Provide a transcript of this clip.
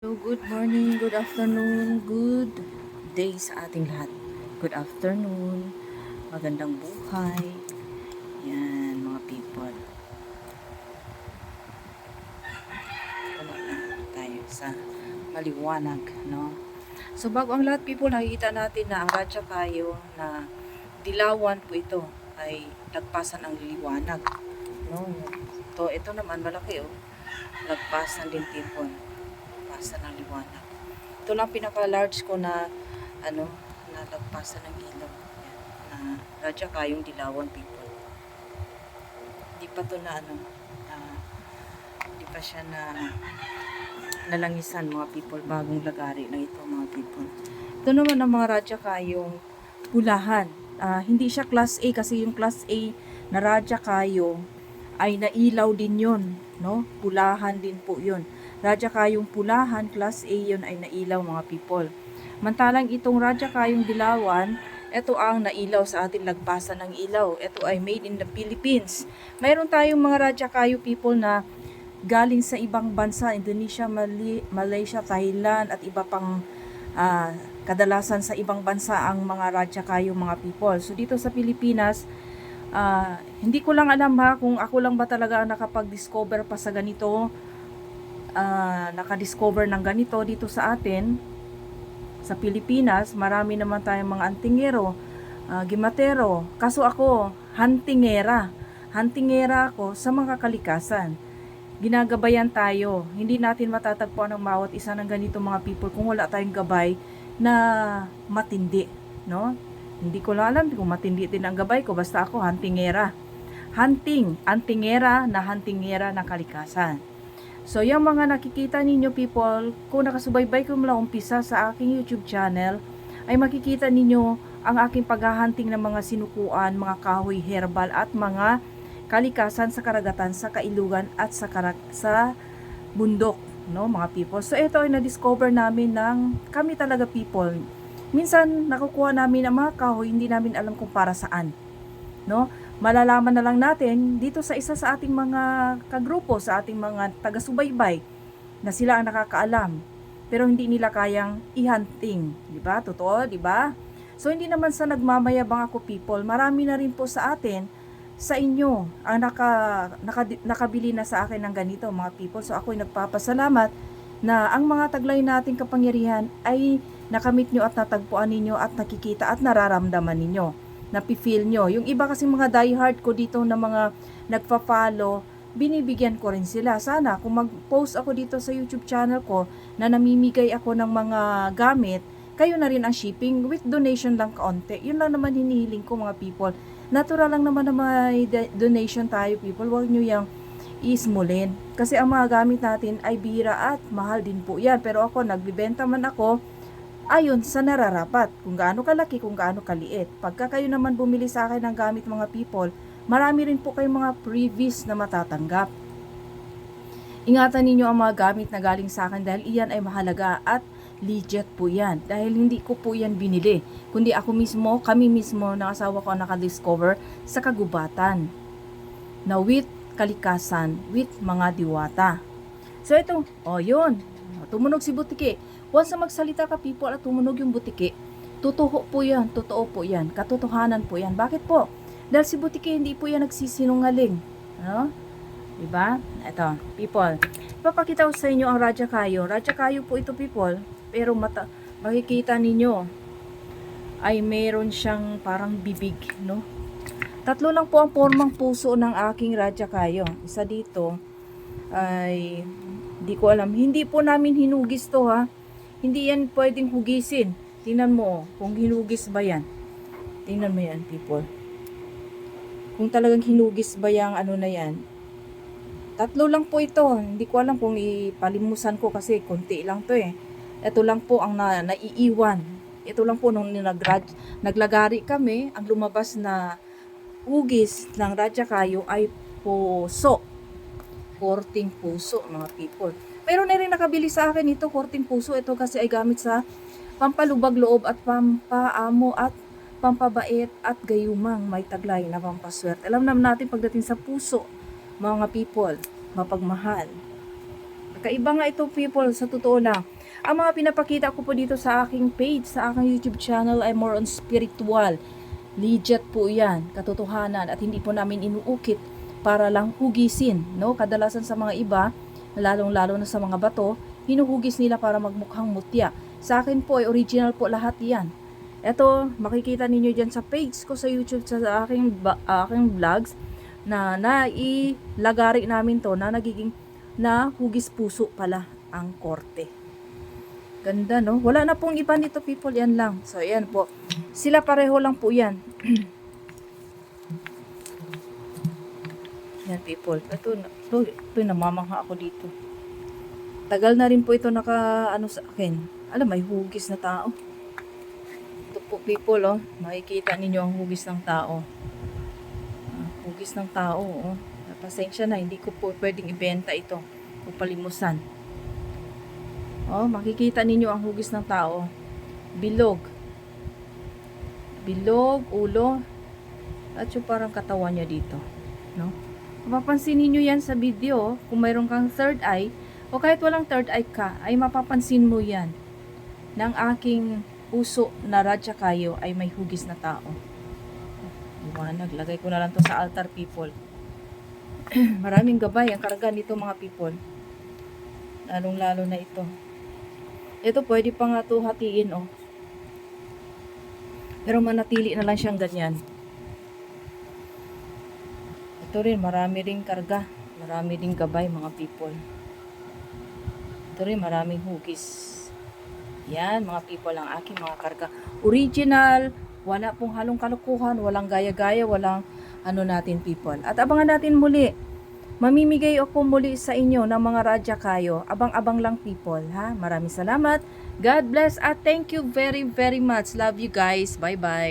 So, good morning, good afternoon, good day sa ating lahat. Good afternoon, magandang buhay. Yan, mga people. Na tayo sa maliwanag, no? So, bago ang lahat, people, nakikita natin na ang radya kayo na dilawan po ito ay lagpasan ang liwanag. No? To, ito naman, malaki, oh. Lagpasan din, people lagpasan ng liwanag. Ito lang pinaka-large ko na ano, na lagpasan ng ilaw. Yan, na radya kayong dilawan people. Hindi pa to na ano, na, hindi pa siya na nalangisan mga people, bagong lagari na ito mga people. Ito naman ang mga radya kayong pulahan. Ah, hindi siya class A kasi yung class A na radya kayo ay nailaw din yon no? Pulahan din po yun. Radya kayong pulahan, class A yun ay nailaw mga people. Mantalang itong radya kayong dilawan, ito ang nailaw sa ating lagpasan ng ilaw. Ito ay made in the Philippines. Mayroon tayong mga radya kayo people na galing sa ibang bansa, Indonesia, Mali- Malaysia, Thailand at iba pang ah, kadalasan sa ibang bansa ang mga radya kayo mga people. So dito sa Pilipinas, ah, hindi ko lang alam ha kung ako lang ba talaga ang nakapag-discover pa sa ganito ah, nakadiscover ng ganito dito sa atin sa Pilipinas, marami naman tayong mga antingero, ah, gimatero. Kaso ako, huntingera. Huntingera ako sa mga kalikasan. Ginagabayan tayo. Hindi natin matatagpuan ang bawat isa ng ganito mga people kung wala tayong gabay na matindi. No? Hindi ko lang alam kung matindi din ang gabay ko. Basta ako, huntingera. Hunting, antingera na huntingera ng kalikasan. So, yung mga nakikita ninyo people, kung nakasubaybay ko mula umpisa sa aking YouTube channel, ay makikita ninyo ang aking paghahunting ng mga sinukuan, mga kahoy herbal at mga kalikasan sa karagatan, sa kailugan at sa, karag- sa bundok, no, mga people. So, ito ay na-discover namin ng kami talaga people. Minsan, nakukuha namin ang mga kahoy, hindi namin alam kung para saan. No? Malalaman na lang natin dito sa isa sa ating mga kagrupo, sa ating mga taga-subaybay na sila ang nakakaalam. Pero hindi nila kayang i-hunting. Di ba? Totoo, di ba? So, hindi naman sa nagmamayabang ako people, marami na rin po sa atin, sa inyo, ang naka, naka, nakabili na sa akin ng ganito mga people. So, ako'y nagpapasalamat na ang mga taglay nating kapangyarihan ay nakamit nyo at natagpuan ninyo at nakikita at nararamdaman ninyo napi-feel nyo. Yung iba kasi mga diehard ko dito na mga nagpa-follow, binibigyan ko rin sila. Sana kung mag-post ako dito sa YouTube channel ko na namimigay ako ng mga gamit, kayo na rin ang shipping with donation lang kaunti. Yun lang naman hinihiling ko mga people. Natural lang naman na may donation tayo people. Huwag nyo yung ismulin. Kasi ang mga gamit natin ay bira at mahal din po yan. Pero ako, nagbibenta man ako, ayon sa nararapat, kung gaano kalaki, kung gaano kaliit. Pagka kayo naman bumili sa akin ng gamit mga people, marami rin po kayong mga previous na matatanggap. Ingatan ninyo ang mga gamit na galing sa akin dahil iyan ay mahalaga at legit po yan. Dahil hindi ko po yan binili, kundi ako mismo, kami mismo ng asawa ko ang nakadiscover sa kagubatan na with kalikasan, with mga diwata. So ito, oh yun, tumunog si Butiki. Once na magsalita ka people at tumunog yung butiki, totoo po yan, totoo po yan, katotohanan po yan. Bakit po? Dahil si butiki hindi po yan nagsisinungaling. Ano? Diba? Ito, people. Ipapakita ko sa inyo ang Raja Kayo. Raja Kayo po ito people, pero mata makikita ninyo ay meron siyang parang bibig, no? Tatlo lang po ang formang puso ng aking Raja Kayo. Isa dito ay hindi ko alam. Hindi po namin hinugis to ha. Hindi yan pwedeng hugisin. Tingnan mo kung hinugis ba yan. Tingnan mo yan people. Kung talagang hinugis ba yung ano na yan. Tatlo lang po ito. Hindi ko alam kung ipalimusan ko kasi konti lang to eh. Ito lang po ang na, naiiwan. Ito lang po nung nagrad, naglagari kami, ang lumabas na hugis ng Radya Kayo ay puso. Korting puso mga people. Pero na rin nakabili sa akin ito, korting puso. Ito kasi ay gamit sa pampalubag loob at pampaamo at pampabait at gayumang may taglay na pampaswerte. Alam naman natin pagdating sa puso, mga people, mapagmahal. Kakaiba nga ito people, sa totoo lang. Ang mga pinapakita ko po dito sa aking page, sa aking YouTube channel ay more on spiritual. Legit po yan, katotohanan at hindi po namin inuukit para lang hugisin, no? Kadalasan sa mga iba, lalong-lalo na sa mga bato, hinuhugis nila para magmukhang mutya. Sa akin po ay original po lahat yan. Ito, makikita ninyo dyan sa page ko sa YouTube sa aking, aking vlogs na nailagari namin to na nagiging na hugis puso pala ang korte. Ganda no? Wala na pong iba nito people, yan lang. So yan po. Sila pareho lang po yan. yan people. Ito, ito, ito namamangha ako dito. Tagal na rin po ito naka ano sa akin. Alam, may hugis na tao. Ito po people oh. Makikita ninyo ang hugis ng tao. Ah, hugis ng tao oh. Pasensya na, hindi ko po pwedeng ibenta ito. O palimusan. Oh, makikita ninyo ang hugis ng tao. Bilog. Bilog, ulo. At yung parang katawan niya dito. No? Mapapansin ninyo yan sa video. Kung mayroon kang third eye, o kahit walang third eye ka, ay mapapansin mo yan. Ng aking puso na radya kayo ay may hugis na tao. Iwanag, lagay ko na lang to sa altar people. Maraming gabay ang karga nito mga people. Lalong lalo na ito. Ito pwede pa nga to hatiin oh. Pero manatili na lang siyang ganyan. Ito rin, marami ring karga. Marami ring gabay mga people. Ito rin, maraming hugis. Yan, mga people ang aking mga karga. Original, wala pong halong kalukuhan, walang gaya-gaya, walang ano natin people. At abangan natin muli. Mamimigay ako muli sa inyo ng mga radya kayo. Abang-abang lang people, ha? Maraming salamat. God bless at thank you very, very much. Love you guys. Bye-bye.